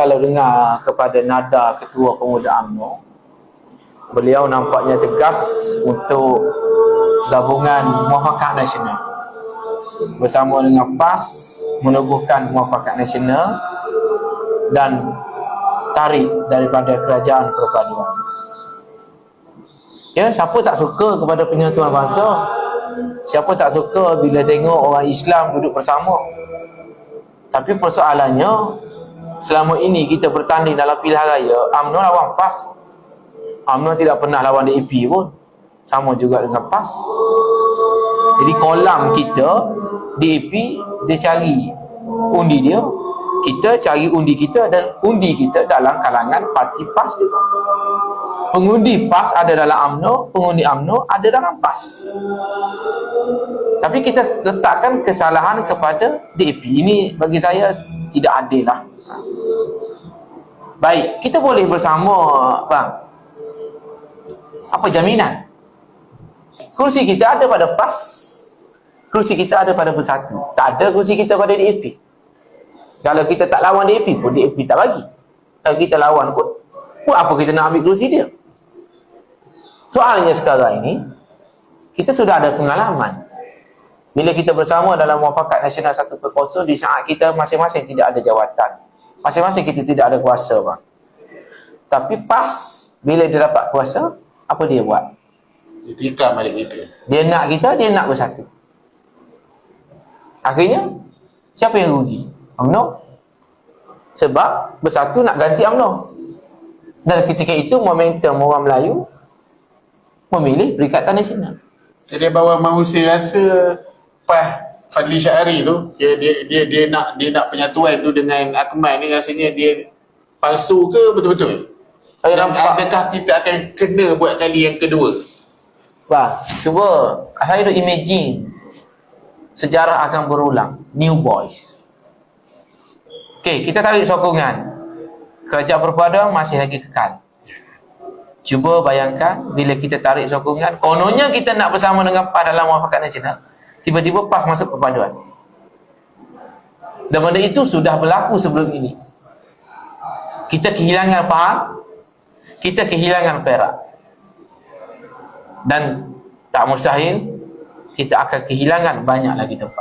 Kalau dengar kepada nada Ketua Pemuda UMNO Beliau nampaknya tegas untuk gabungan muafakat nasional bersama dengan PAS menubuhkan muafakat nasional dan tarik daripada kerajaan perpaduan. Ya, siapa tak suka kepada penyatuan bangsa? Siapa tak suka bila tengok orang Islam duduk bersama? Tapi persoalannya selama ini kita bertanding dalam pilihan raya, UMNO lawan PAS. UMNO tidak pernah lawan DAP pun. Sama juga dengan PAS. Jadi kolam kita DAP dia cari undi dia. Kita cari undi kita dan undi kita dalam kalangan parti PAS juga. Pengundi PAS ada dalam UMNO, pengundi UMNO ada dalam PAS. Tapi kita letakkan kesalahan kepada DAP. Ini bagi saya tidak adil lah. Baik, kita boleh bersama, bang. Apa jaminan? Kursi kita ada pada PAS. Kursi kita ada pada Bersatu. Tak ada kursi kita pada DAP. Kalau kita tak lawan DAP pun, DAP tak bagi. Kalau kita lawan pun, buat apa kita nak ambil kursi dia? Soalnya sekarang ini, kita sudah ada pengalaman. Bila kita bersama dalam muafakat nasional satu perkosa, di saat kita masing-masing tidak ada jawatan. Masing-masing kita tidak ada kuasa. Bang. Tapi pas bila dia dapat kuasa, apa dia buat? Dia tikam balik kita. Dia nak kita, dia nak bersatu. Akhirnya, siapa yang rugi? UMNO. Sebab bersatu nak ganti UMNO. Dan ketika itu, momentum orang Melayu memilih Perikatan Nasional. Jadi bawa manusia rasa Pah Fadli Syahari tu dia, dia dia dia nak dia nak penyatuan tu dengan Akmal ni rasanya dia palsu ke betul-betul? Saya Dan nampak, adakah kita akan kena buat kali yang kedua? Wah, cuba saya duk imagine sejarah akan berulang. New Boys. Okey, kita tarik sokongan. Kerajaan perpaduan masih lagi kekal. Cuba bayangkan bila kita tarik sokongan, kononnya kita nak bersama dengan PAS dalam muafakat nasional. Tiba-tiba PAS masuk perpaduan. Dan benda itu sudah berlaku sebelum ini. Kita kehilangan Pahang, kita kehilangan Perak. Dan tak mustahil kita akan kehilangan banyak lagi tempat.